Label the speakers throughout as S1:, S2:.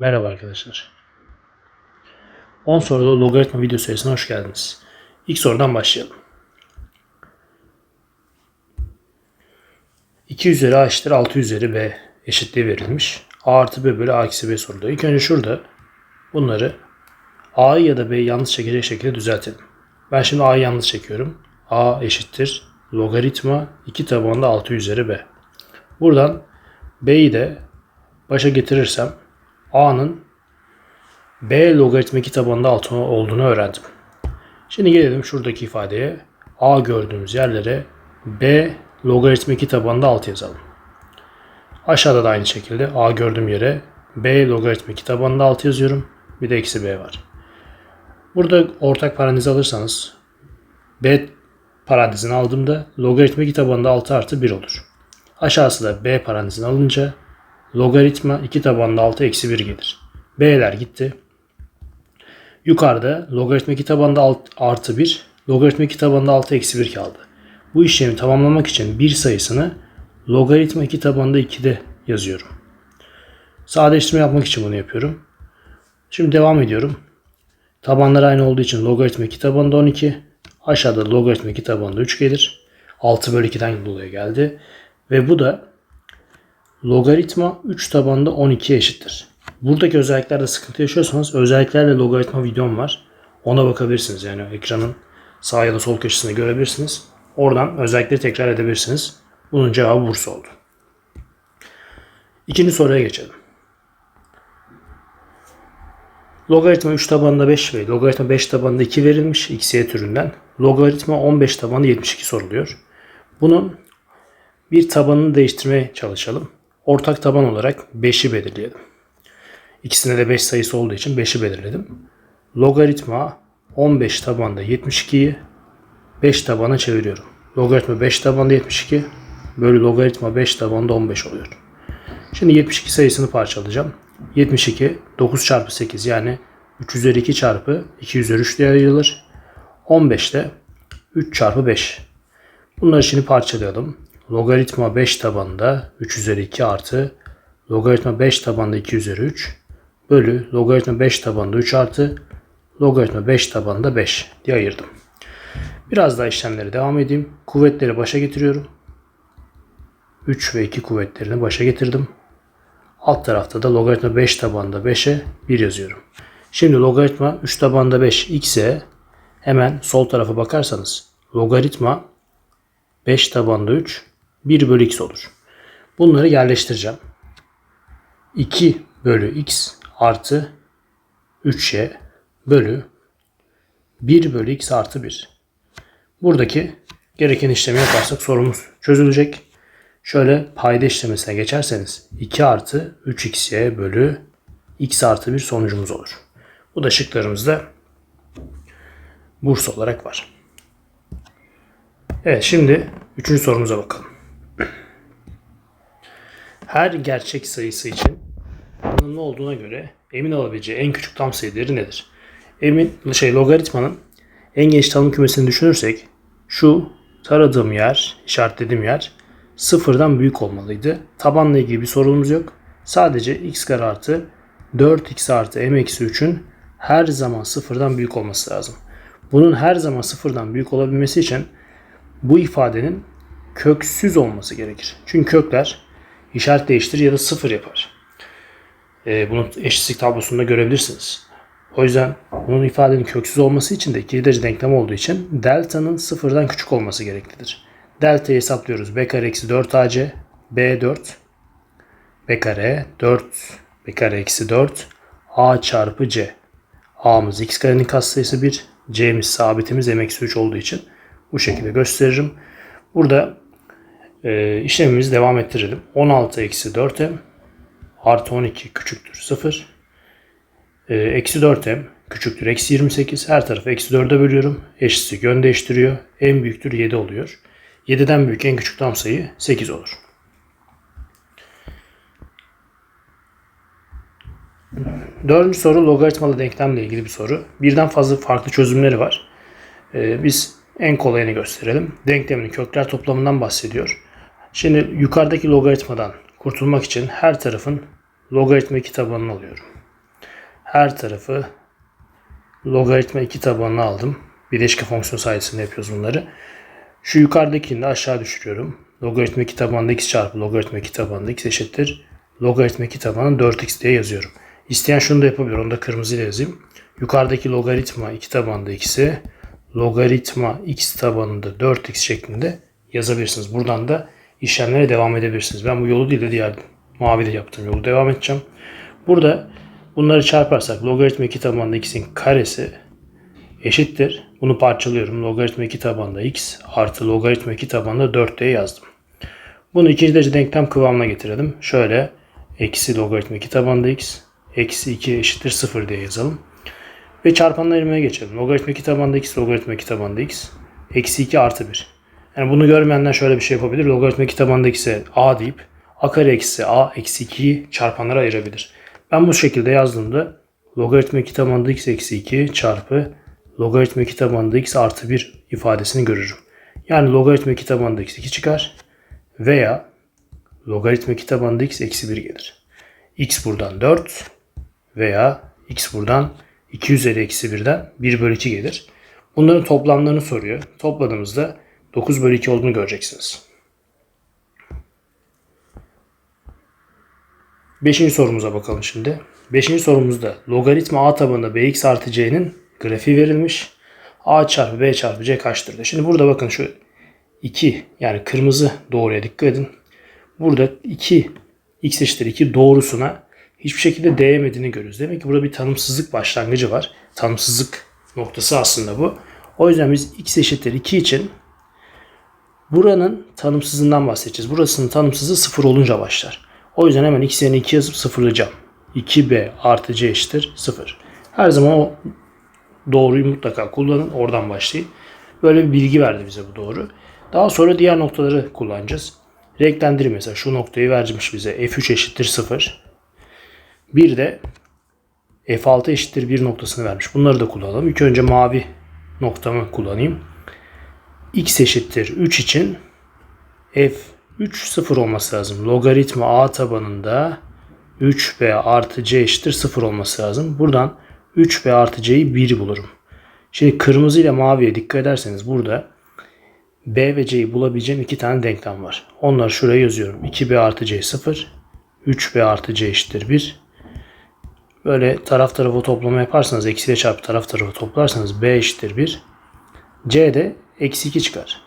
S1: Merhaba arkadaşlar. 10 sorulu logaritma video serisine hoş geldiniz. İlk sorudan başlayalım. 2 üzeri a eşittir 6 üzeri b eşitliği verilmiş. a artı b bölü a eksi b soruluyor. İlk önce şurada bunları a'yı ya da b'yi yanlış çekecek şekilde düzeltelim. Ben şimdi a'yı yanlış çekiyorum. a eşittir logaritma 2 tabanında 6 üzeri b. Buradan b'yi de başa getirirsem a'nın b logaritma 2 tabanında 6 olduğunu öğrendim. Şimdi gelelim şuradaki ifadeye. a gördüğümüz yerlere b logaritma 2 tabanında 6 yazalım. Aşağıda da aynı şekilde a gördüğüm yere b logaritma 2 tabanında 6 yazıyorum. Bir de eksi b var. Burada ortak parantez alırsanız b parantezini aldığımda logaritma 2 tabanında 6 artı 1 olur. Aşağısı da b parantezini alınca logaritma 2 tabanında 6 eksi 1 gelir. B'ler gitti. Yukarıda logaritma 2 tabanında 6 artı 1, logaritma 2 tabanında 6 eksi 1 kaldı. Bu işlemi tamamlamak için bir sayısını logaritma 2 tabanında 2'de yazıyorum. Sadeleştirme yapmak için bunu yapıyorum. Şimdi devam ediyorum. Tabanlar aynı olduğu için logaritma 2 tabanında 12. Aşağıda logaritma 2 tabanında 3 gelir. 6 bölü 2'den dolayı geldi. Ve bu da logaritma 3 tabanında 12'ye eşittir. Buradaki özelliklerde sıkıntı yaşıyorsanız özelliklerle logaritma videom var. Ona bakabilirsiniz. Yani ekranın sağ ya da sol köşesinde görebilirsiniz. Oradan özellikleri tekrar edebilirsiniz. Bunun cevabı Bursa oldu. İkinci soruya geçelim. Logaritma 3 tabanında 5 ve logaritma 5 tabanında 2 verilmiş xy türünden. Logaritma 15 tabanında 72 soruluyor. Bunun bir tabanını değiştirmeye çalışalım. Ortak taban olarak 5'i belirleyelim. İkisinde de 5 sayısı olduğu için 5'i belirledim. Logaritma 15 tabanda 72'yi 5 tabana çeviriyorum. Logaritma 5 tabanda 72 bölü logaritma 5 tabanda 15 oluyor. Şimdi 72 sayısını parçalayacağım. 72 9 çarpı 8 yani 3 üzeri 2 çarpı 2 üzeri 3 diye ayrılır. 15 de 3 çarpı 5. Bunları şimdi parçalayalım. Logaritma 5 tabanında 3 üzeri 2 artı logaritma 5 tabanında 2 üzeri 3 bölü logaritma 5 tabanında 3 artı logaritma 5 tabanında 5 diye ayırdım. Biraz daha işlemlere devam edeyim. Kuvvetleri başa getiriyorum. 3 ve 2 kuvvetlerini başa getirdim. Alt tarafta da logaritma 5 tabanında 5'e 1 yazıyorum. Şimdi logaritma 3 tabanında 5 x'e hemen sol tarafa bakarsanız logaritma 5 tabanında 3 1 bölü x olur. Bunları yerleştireceğim. 2 bölü x artı 3y bölü 1 bölü x artı 1. Buradaki gereken işlemi yaparsak sorumuz çözülecek. Şöyle payda işlemesine geçerseniz 2 artı 3xy bölü x artı 1 sonucumuz olur. Bu da şıklarımızda burs olarak var. Evet şimdi üçüncü sorumuza bakalım. Her gerçek sayısı için tanımlı olduğuna göre emin olabileceği en küçük tam sayı değeri nedir? Emin şey logaritmanın en geniş tanım kümesini düşünürsek şu taradığım yer, işaretlediğim yer sıfırdan büyük olmalıydı. Tabanla ilgili bir sorunumuz yok. Sadece x kare artı 4x artı m eksi 3'ün her zaman sıfırdan büyük olması lazım. Bunun her zaman sıfırdan büyük olabilmesi için bu ifadenin köksüz olması gerekir. Çünkü kökler işaret değiştirir ya da sıfır yapar. Ee, bunu eşitlik tablosunda görebilirsiniz. O yüzden bunun ifadenin köksüz olması için de ikili derece denklem olduğu için delta'nın sıfırdan küçük olması gereklidir. Delta'yı hesaplıyoruz. b kare eksi 4 ac b4 b kare 4 b kare eksi 4 a çarpı c. a'mız x karenin katsayısı 1. c'miz sabitimiz m eksi 3 olduğu için bu şekilde gösteririm. Burada e, işlemimizi devam ettirelim. 16 eksi 4m artı 12 küçüktür 0. E, eksi 4m küçüktür eksi 28. Her tarafı eksi 4'e bölüyorum. Eşitlik yön değiştiriyor. En büyüktür 7 oluyor. 7'den büyük en küçük tam sayı 8 olur. Dördüncü soru logaritmalı denklemle ilgili bir soru. Birden fazla farklı çözümleri var. Ee, biz en kolayını gösterelim. Denklemin kökler toplamından bahsediyor. Şimdi yukarıdaki logaritmadan kurtulmak için her tarafın logaritma 2 tabanını alıyorum. her tarafı logaritma 2 tabanına aldım. Bileşke fonksiyon sayesinde yapıyoruz bunları. Şu yukarıdakini de aşağı düşürüyorum. Logaritma 2 tabanında x çarpı logaritma 2 tabanında x eşittir. Logaritma 2 tabanında 4x diye yazıyorum. İsteyen şunu da yapabilir. Onu da kırmızıyla yazayım. Yukarıdaki logaritma 2 tabanında x'i logaritma x tabanında 4x şeklinde yazabilirsiniz. Buradan da işlemlere devam edebilirsiniz. Ben bu yolu değil de diğer maviyle yaptığım yolu devam edeceğim. Burada bunları çarparsak logaritma 2 tabanında x'in karesi eşittir. Bunu parçalıyorum. Logaritma 2 tabanında x artı logaritma 2 tabanında 4 diye yazdım. Bunu ikinci derece denklem kıvamına getirelim. Şöyle eksi logaritma 2 tabanında x eksi 2 eşittir 0 diye yazalım. Ve çarpanla ayırmaya geçelim. Logaritma 2 tabanında x logaritma 2 tabanında x eksi 2 artı 1. Yani bunu görmeyenler şöyle bir şey yapabilir. Logaritma 2 tabanında x'e a deyip a kare eksi a eksi 2'yi çarpanlara ayırabilir. Ben bu şekilde yazdığımda logaritma 2 tabanında x eksi 2 çarpı logaritma 2 tabanında x artı 1 ifadesini görürüm. Yani logaritma 2 tabanında x 2 çıkar veya logaritma 2 tabanında x eksi 1 gelir. x buradan 4 veya x buradan 2 üzeri eksi 1'den 1 bölü 2 gelir. Bunların toplamlarını soruyor. Topladığımızda 9 bölü 2 olduğunu göreceksiniz. Beşinci sorumuza bakalım şimdi. Beşinci sorumuzda logaritma a tabanında bx artı c'nin grafiği verilmiş. a çarpı b çarpı c kaçtır? Şimdi burada bakın şu 2 yani kırmızı doğruya dikkat edin. Burada 2 x eşittir 2 doğrusuna hiçbir şekilde değmediğini görüyoruz. Demek ki burada bir tanımsızlık başlangıcı var. Tanımsızlık noktası aslında bu. O yüzden biz x eşittir 2 için buranın tanımsızından bahsedeceğiz. Burasının tanımsızı 0 olunca başlar. O yüzden hemen x yerine 2 yazıp sıfırlayacağım. 2b artı c eşittir 0. Her zaman o doğruyu mutlaka kullanın. Oradan başlayın. Böyle bir bilgi verdi bize bu doğru. Daha sonra diğer noktaları kullanacağız. Renklendirme mesela şu noktayı vermiş bize. f3 eşittir 0. Bir de f6 eşittir 1 noktasını vermiş. Bunları da kullanalım. İlk önce mavi noktamı kullanayım. X eşittir 3 için f 3 0 olması lazım. Logaritma a tabanında 3b artı c eşittir 0 olması lazım. Buradan 3b artı c'yi 1 bulurum. Şimdi kırmızı ile maviye dikkat ederseniz burada b ve c'yi bulabileceğim iki tane denklem var. Onları şuraya yazıyorum. 2b artı c 0. 3b artı c eşittir 1. Böyle taraf tarafa toplama yaparsanız eksiyle çarpı taraf tarafa toplarsanız b eşittir 1. c de eksi 2 çıkar.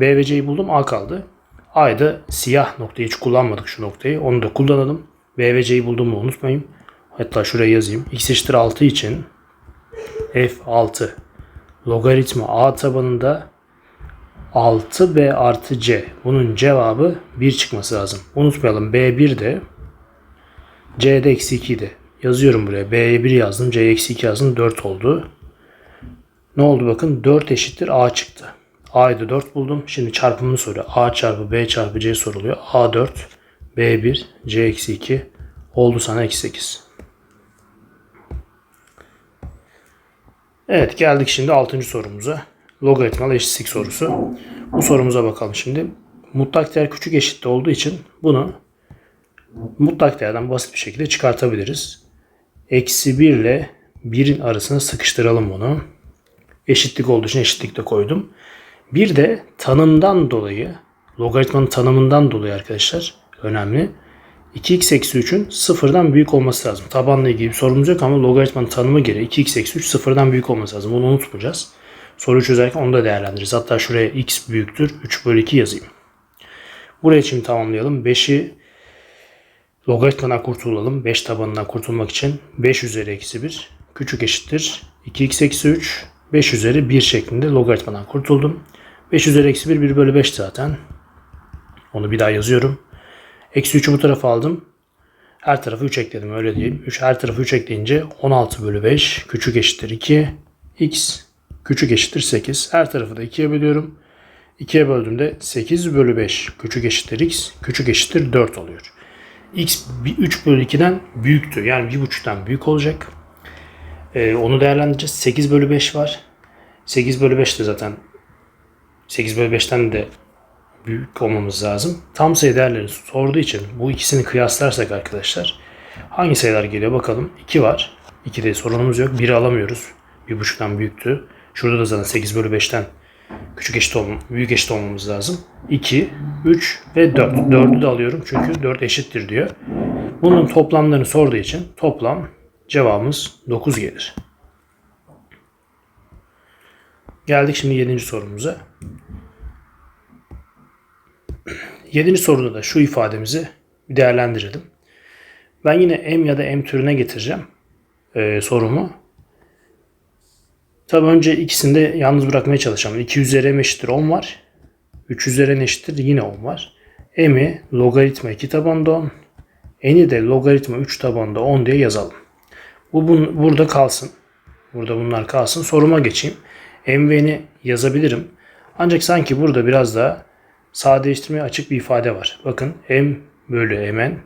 S1: b ve c'yi buldum a kaldı. A'da siyah noktayı hiç kullanmadık şu noktayı. Onu da kullanalım. B ve C'yi bulduğumu unutmayın. Hatta şuraya yazayım. X eşittir 6 için F6 logaritma A tabanında 6B artı C. Bunun cevabı 1 çıkması lazım. Unutmayalım B1 de C'de eksi 2 de. Yazıyorum buraya. B'ye 1 yazdım. C'ye eksi 2 yazdım. 4 oldu. Ne oldu bakın. 4 eşittir A çıktı. A'yı da 4 buldum. Şimdi çarpımını soruyor. A çarpı B çarpı C soruluyor. A 4, B 1, C eksi 2 oldu sana eksi 8. Evet geldik şimdi 6. sorumuza. Logaritmalı eşitlik sorusu. Bu sorumuza bakalım şimdi. Mutlak değer küçük eşitli olduğu için bunu mutlak değerden basit bir şekilde çıkartabiliriz. Eksi 1 ile 1'in arasına sıkıştıralım bunu. Eşitlik olduğu için eşitlik de koydum. Bir de tanımdan dolayı, logaritmanın tanımından dolayı arkadaşlar önemli. 2x eksi 3'ün sıfırdan büyük olması lazım. Tabanla ilgili bir sorumuz yok ama logaritmanın tanımı gereği 2x eksi 3 sıfırdan büyük olması lazım. Bunu unutmayacağız. Soruyu çözerken onu da değerlendiririz. Hatta şuraya x büyüktür 3 bölü 2 yazayım. Buraya şimdi tamamlayalım. 5'i logaritmadan kurtulalım. 5 tabanından kurtulmak için 5 üzeri eksi 1 küçük eşittir. 2x eksi 3 5 üzeri 1 şeklinde logaritmadan kurtuldum. 5 üzeri eksi 1 1 bölü 5 zaten. Onu bir daha yazıyorum. Eksi 3'ü bu tarafa aldım. Her tarafı 3 ekledim öyle diyeyim. 3 her tarafı 3 ekleyince 16 bölü 5 küçük eşittir 2. X küçük eşittir 8. Her tarafı da 2'ye bölüyorum. 2'ye böldüğümde 8 bölü 5 küçük eşittir x küçük eşittir 4 oluyor. x 3 bölü 2'den büyüktü. Yani 1,5'tan büyük olacak. Ee, onu değerlendireceğiz. 8 bölü 5 var. 8 bölü 5 de zaten 8 bölü 5'ten de büyük olmamız lazım. Tam sayı değerlerini sorduğu için bu ikisini kıyaslarsak arkadaşlar hangi sayılar geliyor bakalım. 2 var. 2'de sorunumuz yok. 1'i alamıyoruz. 1.5'tan büyüktü. Şurada da zaten 8 bölü 5'ten küçük eşit olmam, büyük eşit olmamız lazım. 2, 3 ve 4. 4'ü de alıyorum çünkü 4 eşittir diyor. Bunun toplamlarını sorduğu için toplam cevabımız 9 gelir. Geldik şimdi 7. sorumuza. 7. soruda da şu ifademizi değerlendirelim. Ben yine m ya da m türüne getireceğim e, sorumu. Tabi önce ikisini de yalnız bırakmaya çalışacağım. 2 üzeri m eşittir 10 var. 3 üzeri n eşittir yine 10 var. m'i logaritma 2 tabanda 10. n'i de logaritma 3 tabanda 10 diye yazalım. Bu bun, burada kalsın. Burada bunlar kalsın. Soruma geçeyim. m ve n'i yazabilirim. Ancak sanki burada biraz daha sadeleştirmeye açık bir ifade var. Bakın m bölü mn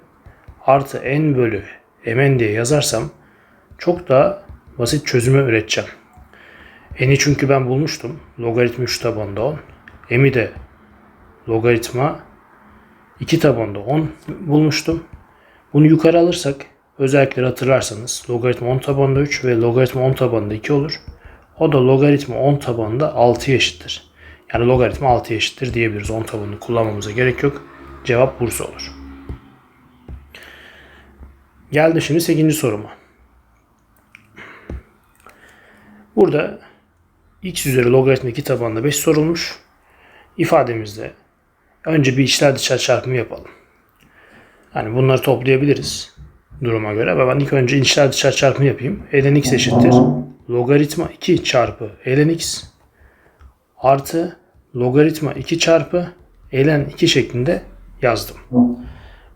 S1: artı n bölü mn diye yazarsam çok daha basit çözümü üreteceğim. N'i çünkü ben bulmuştum. Logaritma 3 tabanda 10. M'i de logaritma 2 tabanda 10 bulmuştum. Bunu yukarı alırsak özellikleri hatırlarsanız logaritma 10 tabanda 3 ve logaritma 10 tabanda 2 olur. O da logaritma 10 tabanda 6 eşittir. Yani logaritma 6 eşittir diyebiliriz. 10 tabanını kullanmamıza gerek yok. Cevap Bursa olur. Geldi şimdi 8. soruma. Burada x üzeri logaritma 2 tabanında 5 sorulmuş. İfademizde önce bir içler dışlar çarpımı yapalım. Yani bunları toplayabiliriz duruma göre. Ve ben ilk önce içler dışlar çarpımı yapayım. ln x eşittir. Logaritma 2 çarpı ln x artı logaritma 2 çarpı ln 2 şeklinde yazdım.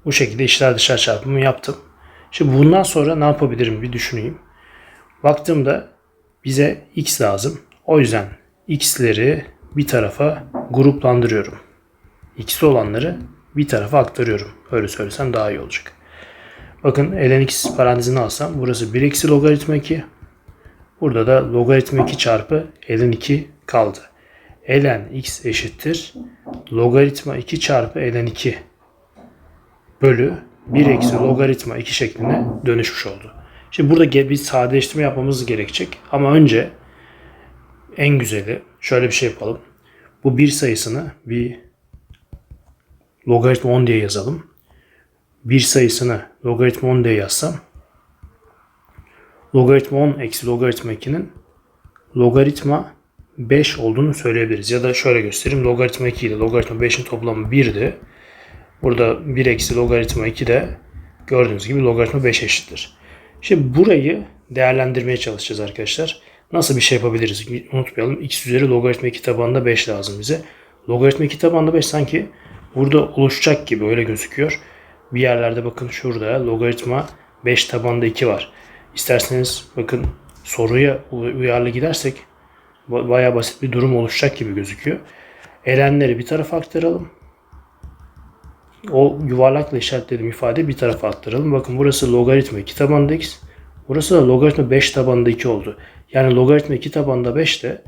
S1: Bu şekilde içler dışlar çarpımı yaptım. Şimdi bundan sonra ne yapabilirim bir düşüneyim. Baktığımda bize x lazım. O yüzden x'leri bir tarafa gruplandırıyorum. x'li olanları bir tarafa aktarıyorum. Öyle söylesem daha iyi olacak. Bakın ln x parantezini alsam burası 1 eksi logaritma 2. Burada da logaritma 2 çarpı ln 2 kaldı. ln x eşittir logaritma 2 çarpı ln 2 bölü 1 eksi logaritma 2 şekline dönüşmüş oldu. Şimdi burada bir sadeleştirme yapmamız gerekecek. Ama önce en güzeli şöyle bir şey yapalım. Bu bir sayısını bir logaritma 10 diye yazalım. Bir sayısını logaritma 10 diye yazsam logaritma 10 eksi logaritma 2'nin logaritma 5 olduğunu söyleyebiliriz. Ya da şöyle göstereyim. Logaritma 2 ile logaritma 5'in toplamı 1'di. Burada 1 eksi logaritma 2 de gördüğünüz gibi logaritma 5 eşittir. Şimdi burayı değerlendirmeye çalışacağız arkadaşlar. Nasıl bir şey yapabiliriz? Unutmayalım. x üzeri logaritma 2 tabanında 5 lazım bize. Logaritma 2 tabanında 5 sanki burada oluşacak gibi öyle gözüküyor. Bir yerlerde bakın şurada logaritma 5 tabanında 2 var. İsterseniz bakın soruya uyarlı gidersek baya basit bir durum oluşacak gibi gözüküyor. Elenleri bir tarafa aktaralım. O yuvarlakla işaretlediğim ifade bir tarafa aktaralım. Bakın burası logaritma 2 tabanında x. Burası da logaritma 5 tabanında 2 oldu. Yani logaritma 2 tabanında 5 de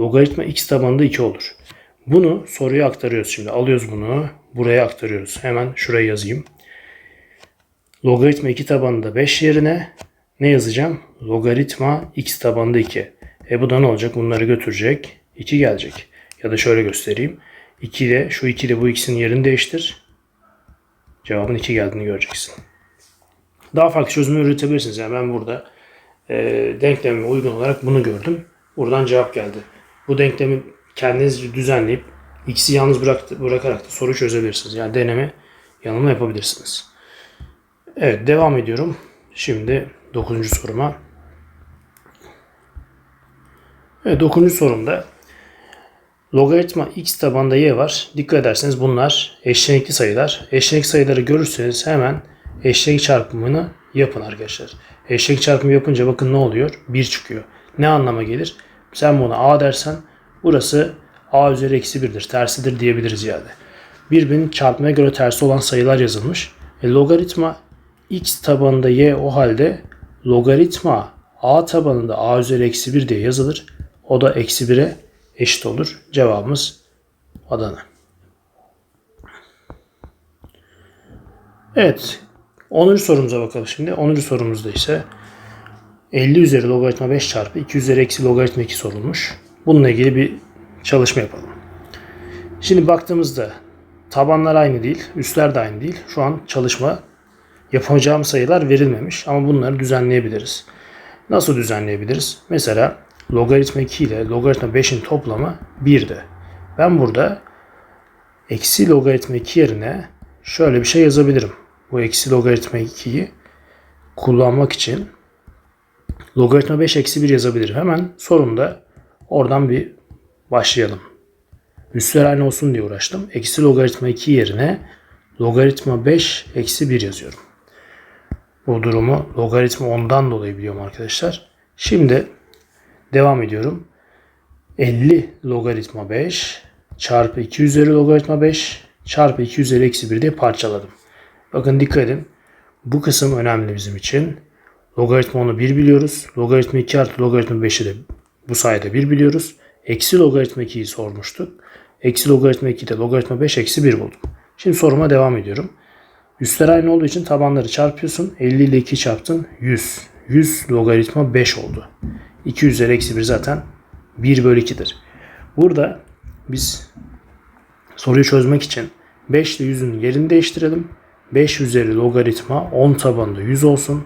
S1: logaritma x tabanında 2 olur. Bunu soruya aktarıyoruz şimdi. Alıyoruz bunu. Buraya aktarıyoruz. Hemen şuraya yazayım. Logaritma 2 tabanında 5 yerine ne yazacağım? Logaritma x tabanında 2. E bu da ne olacak? Bunları götürecek. 2 gelecek. Ya da şöyle göstereyim. 2 ile şu 2 ile bu x'in yerini değiştir. Cevabın 2 geldiğini göreceksin. Daha farklı çözümü üretebilirsiniz. Yani ben burada e, denklemime uygun olarak bunu gördüm. Buradan cevap geldi. Bu denklemi kendiniz düzenleyip x'i yalnız bırak, bırakarak da soru çözebilirsiniz. Yani deneme yanılma yapabilirsiniz. Evet devam ediyorum. Şimdi 9. soruma. Evet 9. sorumda logaritma x tabanda y var. Dikkat ederseniz bunlar eşlenikli sayılar. Eşlenik sayıları görürseniz hemen eşlenik çarpımını yapın arkadaşlar. Eşlenik çarpımı yapınca bakın ne oluyor? 1 çıkıyor. Ne anlama gelir? Sen buna a dersen burası a üzeri eksi 1'dir. Tersidir diyebiliriz yani. Birbirinin çarpmaya göre tersi olan sayılar yazılmış. E, logaritma x tabanında y o halde logaritma a tabanında a üzeri eksi 1 diye yazılır. O da eksi 1'e eşit olur. Cevabımız Adana. Evet. 10. sorumuza bakalım şimdi. 10. sorumuzda ise 50 üzeri logaritma 5 çarpı 2 üzeri eksi logaritma 2 sorulmuş. Bununla ilgili bir çalışma yapalım. Şimdi baktığımızda tabanlar aynı değil, üstler de aynı değil. Şu an çalışma yapacağım sayılar verilmemiş ama bunları düzenleyebiliriz. Nasıl düzenleyebiliriz? Mesela logaritma 2 ile logaritma 5'in toplamı 1'di. Ben burada eksi logaritma 2 yerine şöyle bir şey yazabilirim. Bu eksi logaritma 2'yi kullanmak için logaritma 5 eksi 1 yazabilirim. Hemen sorumda oradan bir başlayalım. Üstler aynı olsun diye uğraştım. Eksi logaritma 2 yerine logaritma 5 eksi 1 yazıyorum. Bu durumu logaritma 10'dan dolayı biliyorum arkadaşlar. Şimdi devam ediyorum. 50 logaritma 5 çarpı 2 üzeri logaritma 5 çarpı 2 üzeri eksi 1 diye parçaladım. Bakın dikkat edin. Bu kısım önemli bizim için. Logaritma 10'u 1 biliyoruz. Logaritma 2 artı logaritma 5'i de bu sayede 1 biliyoruz. Eksi logaritma 2'yi sormuştuk. Eksi logaritma 2'de logaritma 5 eksi 1 bulduk. Şimdi soruma devam ediyorum. Üstler aynı olduğu için tabanları çarpıyorsun. 50 ile 2 çarptın 100. 100 logaritma 5 oldu. 2 üzeri eksi 1 zaten 1 bölü 2'dir. Burada biz soruyu çözmek için 5 ile 100'ün yerini değiştirelim. 5 üzeri logaritma 10 tabanında 100 olsun.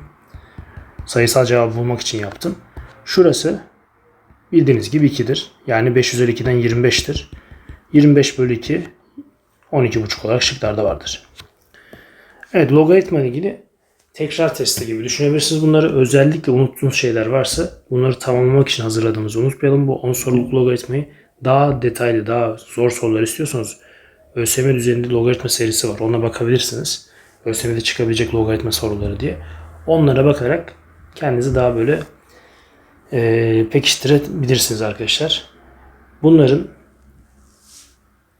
S1: Sayısal cevabı bulmak için yaptım. Şurası bildiğiniz gibi 2'dir. Yani 5 üzeri 2'den 25'tir. 25 bölü 2 12,5 olarak şıklarda vardır. Evet logaritma ile ilgili tekrar testi gibi düşünebilirsiniz. Bunları özellikle unuttuğunuz şeyler varsa bunları tamamlamak için hazırladığımızı unutmayalım. Bu 10 soruluk logaritmayı daha detaylı, daha zor sorular istiyorsanız ÖSYM düzeninde logaritma serisi var. Ona bakabilirsiniz. ÖSYM'de çıkabilecek logaritma soruları diye. Onlara bakarak kendinizi daha böyle e, pekiştirebilirsiniz arkadaşlar. Bunların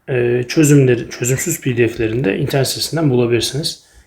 S1: e, çözümleri, çözümsüz pdf'lerini de internet sitesinden bulabilirsiniz.